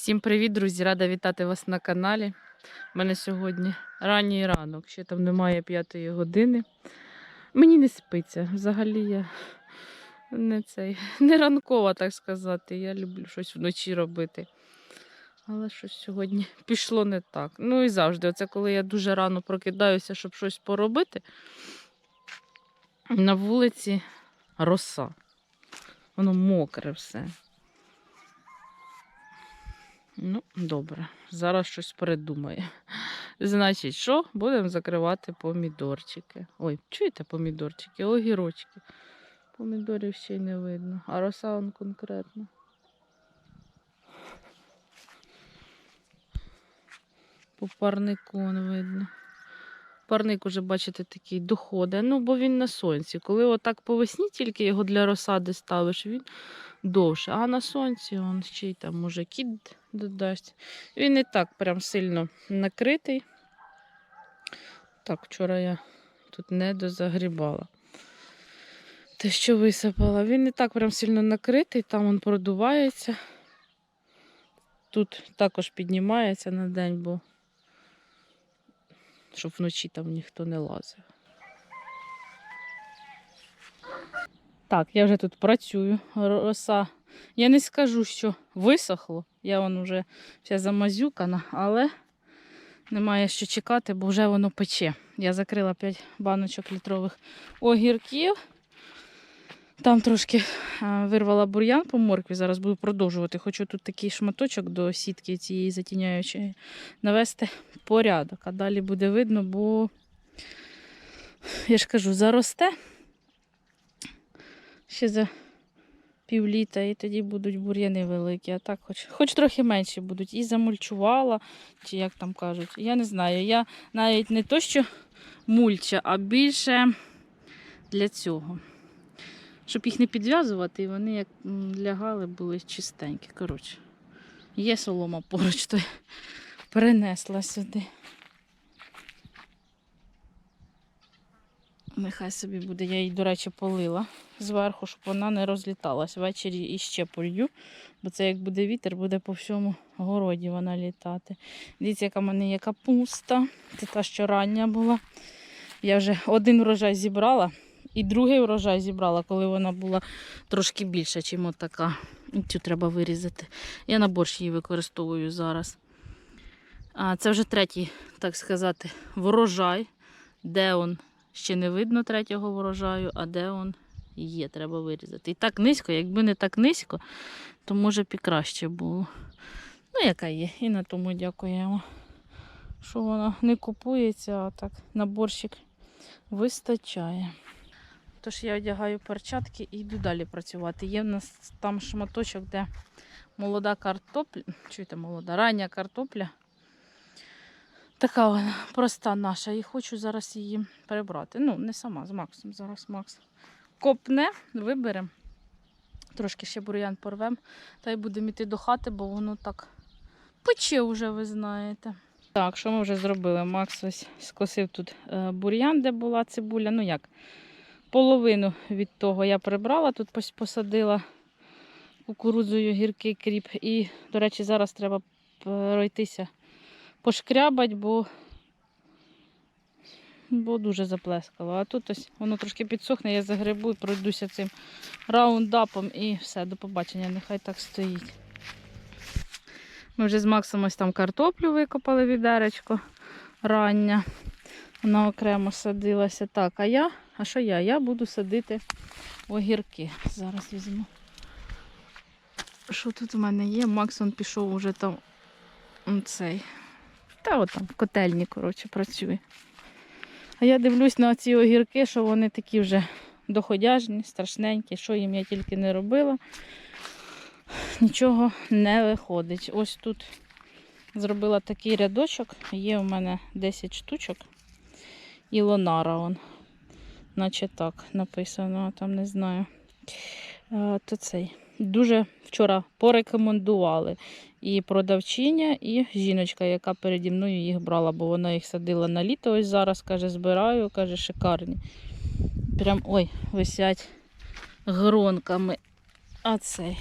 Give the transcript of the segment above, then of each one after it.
Всім привіт, друзі! Рада вітати вас на каналі. У мене сьогодні ранній ранок, ще там немає п'ятої години. Мені не спиться. Взагалі я не цей, не ранкова, так сказати. Я люблю щось вночі робити. Але щось сьогодні пішло не так. Ну і завжди, оце коли я дуже рано прокидаюся, щоб щось поробити. На вулиці роса. Воно мокре все. Ну, добре, зараз щось придумає. Значить, що? Будемо закривати помідорчики. Ой, чуєте помідорчики? Огірочки. Помідорів ще й не видно. А роса он конкретно. По парнику он видно. Парник уже, бачите, такий доходить. Ну, бо він на сонці. Коли отак по весні тільки його для розсади ставиш, він довше. А на сонці он ще й там може кіт додасть. Він не так прям сильно накритий. Так, вчора я тут не дозагрібала. Те, що висипала, він не так прям сильно накритий, там він продувається. Тут також піднімається на день, бо щоб вночі там ніхто не лазив. Так, я вже тут працюю. Роса. Я не скажу, що висохло. Я вон вже вся замазюкана, але немає що чекати, бо вже воно пече. Я закрила 5 баночок літрових огірків. Там трошки вирвала бур'ян по моркві. Зараз буду продовжувати. Хочу тут такий шматочок до сітки цієї затіняючої навести порядок. А далі буде видно, бо я ж кажу, заросте ще за півліта, і тоді будуть бур'яни великі. А так хоч, хоч трохи менші будуть. І замульчувала, чи як там кажуть. Я не знаю. Я навіть не то, що мульча, а більше для цього. Щоб їх не підв'язувати, і вони як лягали, були чистенькі. Коротше, є солома поруч, то перенесла сюди. Нехай собі буде. Я її, до речі, полила зверху, щоб вона не розліталась. Ввечері іще полью, бо це як буде вітер, буде по всьому городі вона літати. Дивіться, яка в мене є капуста. Це та, що рання була. Я вже один врожай зібрала і другий врожай зібрала, коли вона була трошки більша, ніж отака. Цю треба вирізати. Я на борщ її використовую зараз. А це вже третій, так сказати, врожай, де он ще не видно третього врожаю, а де он є, треба вирізати. І так низько, якби не так низько, то може б і краще було. Ну, яка є. І на тому дякуємо. Що вона не купується, а так на борщик вистачає. Тож я одягаю перчатки і йду далі працювати. Є в нас там шматочок, де молода картопля, чуєте, молода, рання картопля. Така вона проста наша. І хочу зараз її прибрати. Ну, не сама, з Максом. Зараз Макс копне, виберемо. Трошки ще бур'ян порвемо. Та й будемо йти до хати, бо воно так пече вже, ви знаєте. Так, що ми вже зробили? Макс ось скосив тут е, бур'ян, де була цибуля. Ну як, половину від того я прибрала, тут посадила кукурудзою гіркий кріп. І, до речі, зараз треба пройтися пошкрябать, бо, бо дуже заплескало. А тут ось воно трошки підсохне, я загребу і пройдуся цим раундапом і все, до побачення, нехай так стоїть. Ми вже з Максом ось там картоплю викопали відеречко рання. Вона окремо садилася. Так, а я, а що я? Я буду садити огірки. Зараз візьму. Що тут у мене є? Макс он пішов уже там цей. Та от в котельні, коротше, працює. А я дивлюсь на ці огірки, що вони такі вже доходяжні, страшненькі, що їм я тільки не робила. Нічого не виходить. Ось тут зробила такий рядочок. Є у мене 10 штучок. І лонара он. Наче так написано, там не знаю. То цей. Дуже вчора порекомендували і продавчиня, і жіночка, яка переді мною їх брала, бо вона їх садила на літо. Ось зараз каже, збираю, каже, шикарні. Прям ой, висять гронками. А цей.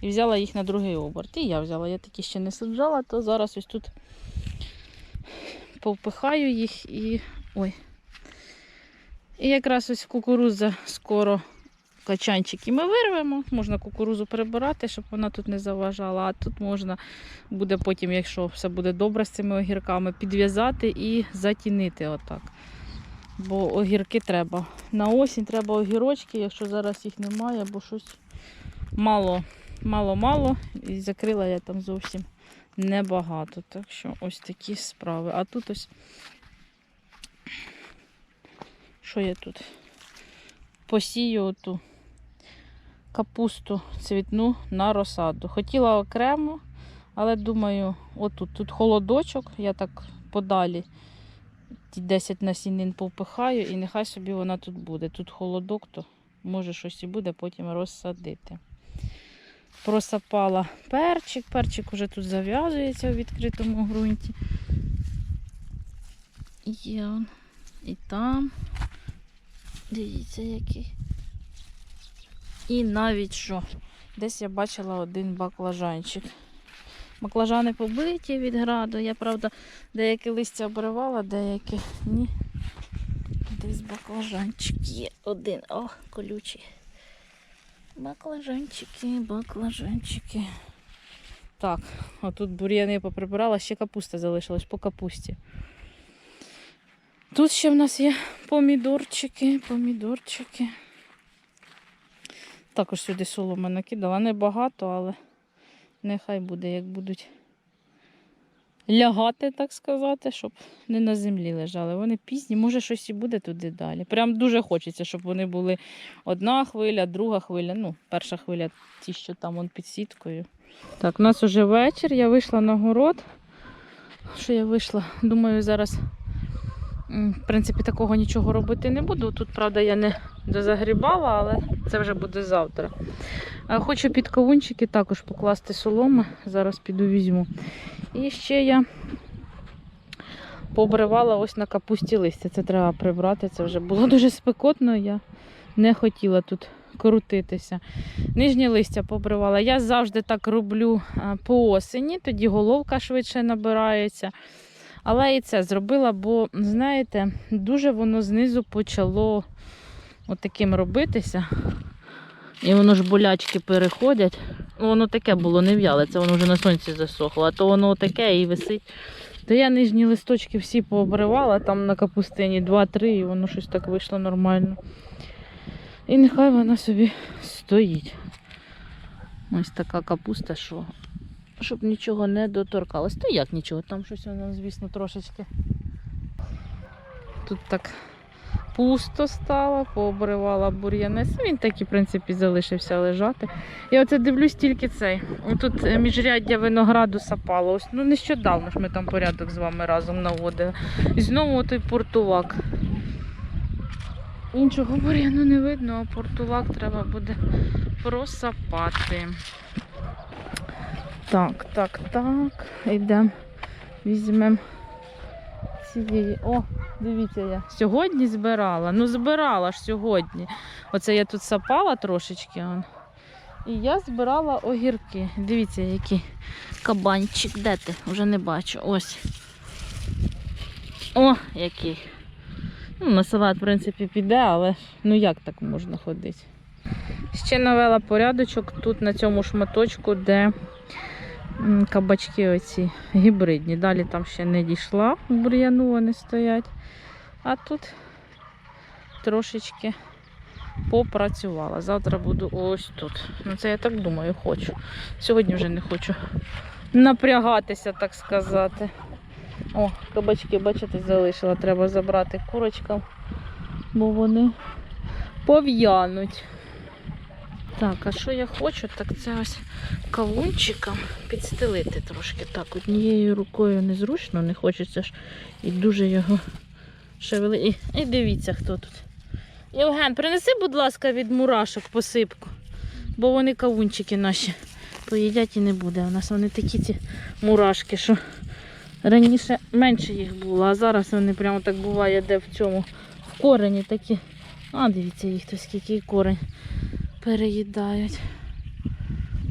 і взяла їх на другий оберт. І я взяла, я такі ще не саджала, то зараз ось тут повпихаю їх і. ой. І якраз ось кукурудза скоро качанчики ми вирвемо. Можна кукурузу перебирати, щоб вона тут не заважала. А тут можна буде потім, якщо все буде добре з цими огірками, підв'язати і затінити отак. Бо огірки треба. На осінь треба огірочки, якщо зараз їх немає, бо щось мало, мало-мало. І закрила я там зовсім небагато. Так що ось такі справи. А тут ось. Що я тут? Посію оту капусту цвітну на розсаду. Хотіла окремо, але думаю, отут тут холодочок, я так подалі ті 10 насінин повпихаю і нехай собі вона тут буде. Тут холодок, то може щось і буде потім розсадити. Просапала перчик, перчик уже тут зав'язується у відкритому ґрунті. Є он. І там. Дивіться, який. І навіть що. Десь я бачила один баклажанчик. Баклажани побиті від граду. Я, правда, деякі листя обривала, деякі ні. Десь баклажанчик є один. О, колючий. Баклажанчики, баклажанчики. Так, отут бур'яни поприбирала, ще капуста залишилась по капусті. Тут ще в нас є помідорчики, помідорчики. Також сюди соломи накидала. Небагато, але нехай буде, як будуть лягати, так сказати, щоб не на землі лежали. Вони пізні, може щось і буде туди далі. Прям дуже хочеться, щоб вони були одна хвиля, друга хвиля. Ну, перша хвиля, ті, що там он під сіткою. Так, у нас уже вечір, я вийшла на город. Що я вийшла? Думаю, зараз. В принципі, такого нічого робити не буду. Тут, правда, я не дозагрібала, але це вже буде завтра. Хочу під кавунчики також покласти соломи. Зараз піду візьму. І ще я побривала ось на капусті листя. Це треба прибрати. Це вже було дуже спекотно. Я не хотіла тут крутитися. Нижнє листя побривала. Я завжди так роблю а, по осені, тоді головка швидше набирається. Але і це зробила, бо, знаєте, дуже воно знизу почало отаким робитися. І воно ж болячки переходять. Ну, Воно таке було не в'яле, це воно вже на сонці засохло, а то воно таке і висить. То я нижні листочки всі пообривала, там на капустині 2-3, і воно щось так вийшло нормально. І нехай вона собі стоїть. Ось така капуста, що щоб нічого не доторкалось. То як нічого, там щось воно, звісно, трошечки. Тут так пусто стало, пообривала бур'янець. Він так і, в принципі, залишився лежати. Я оце дивлюсь тільки цей. Тут е, міжряддя винограду сапало. Ось, ну нещодавно ж ми там порядок з вами разом наводили. І знову той портулак. Іншого бур'яну не видно, а портулак треба буде просапати. Так, так, так. Йдемо, візьмемо цієї. О, дивіться, я сьогодні збирала. Ну, збирала ж сьогодні. Оце я тут сапала трошечки. Он. І я збирала огірки. Дивіться, який кабанчик. Де ти? Вже не бачу. Ось. О, який. Ну, на салат, в принципі, піде, але ну як так можна ходити? Ще навела порядочок тут на цьому шматочку, де кабачки оці гібридні. Далі там ще не дійшла, в бур'яну вони стоять. А тут трошечки попрацювала. Завтра буду ось тут. Ну це я так думаю, хочу. Сьогодні вже не хочу напрягатися, так сказати. О, кабачки, бачите, залишила. Треба забрати курочкам, бо вони пов'януть. Так, а що я хочу, так це ось кавунчиком підстелити трошки. Так, однією рукою незручно, не хочеться ж і дуже його шевели. І, і дивіться, хто тут. Євген, принеси, будь ласка, від мурашок посипку, бо вони кавунчики наші поїдять і не буде. У нас вони такі ці мурашки, що раніше менше їх було, а зараз вони прямо так буває, де в цьому в корені такі. А, дивіться, їх то скільки корень переїдають.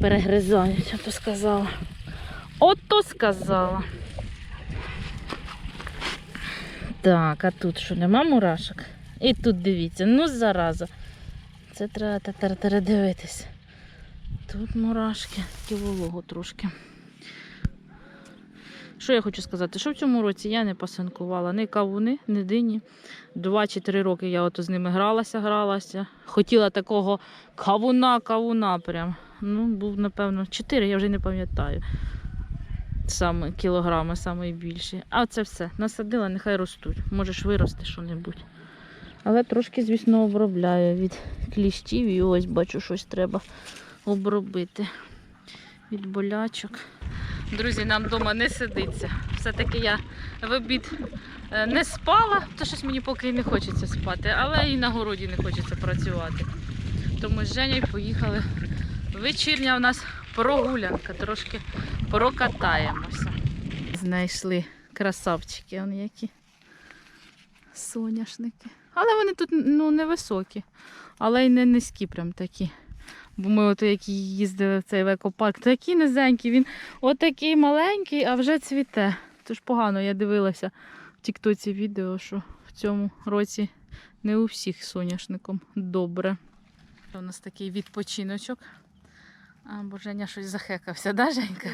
перегризають, а то сказала. Ото сказала. Так, а тут що, нема мурашок? І тут дивіться, ну зараза. Це треба передивитись. Тут мурашки, тільки волого трошки. Що я хочу сказати? Що в цьому році я не пасинкувала ні кавуни, ні дині. Два чи три роки я ото з ними гралася, гралася. Хотіла такого кавуна, кавуна прям. Ну, був, напевно, чотири, я вже не пам'ятаю. Саме кілограми, саме більші. А це все. Насадила, нехай ростуть. Можеш вирости що-небудь. Але трошки, звісно, обробляю від кліщів і ось бачу, щось треба обробити від болячок. Друзі, нам вдома не сидиться. Все-таки я в обід е, не спала, то щось мені поки не хочеться спати, але і на городі не хочеться працювати. Тому з Женєю поїхали. Вечірня у нас прогулянка, трошки прокатаємося. Знайшли красавчики, вони які соняшники. Але вони тут ну, невисокі, але й не низькі прям такі. Бо ми ото які їздили в цей екопарк, такий низенький, він отакий маленький, а вже цвіте. Тож погано я дивилася в тіктоці відео, що в цьому році не у всіх соняшником добре. У нас такий відпочиночок. А, бо Женя щось захекався, да, Женька?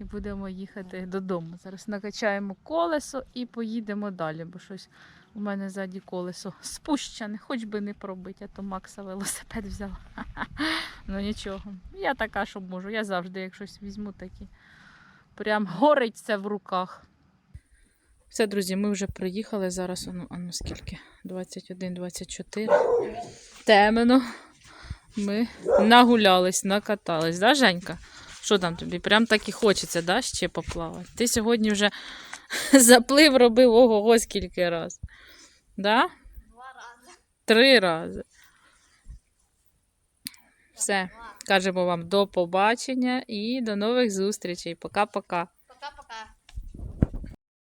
І будемо їхати додому. Зараз накачаємо колесо і поїдемо далі, бо щось у мене ззаді колесо спущене, хоч би не пробити, а то Макса велосипед взяла. Ну нічого. Я така, що можу. Я завжди, як щось візьму, такі. Прям горить все в руках. Все, друзі, ми вже приїхали. Зараз ану, ану скільки? 21-24. Темно. Ми нагулялись, накатались, да, Женька? Що там тобі? Прям так і хочеться, да, ще поплавати. Ти сьогодні вже заплив робив ого скільки раз. Да? Два рази. Три рази. Все. Кажемо вам до побачення і до нових зустрічей. Пока-пока.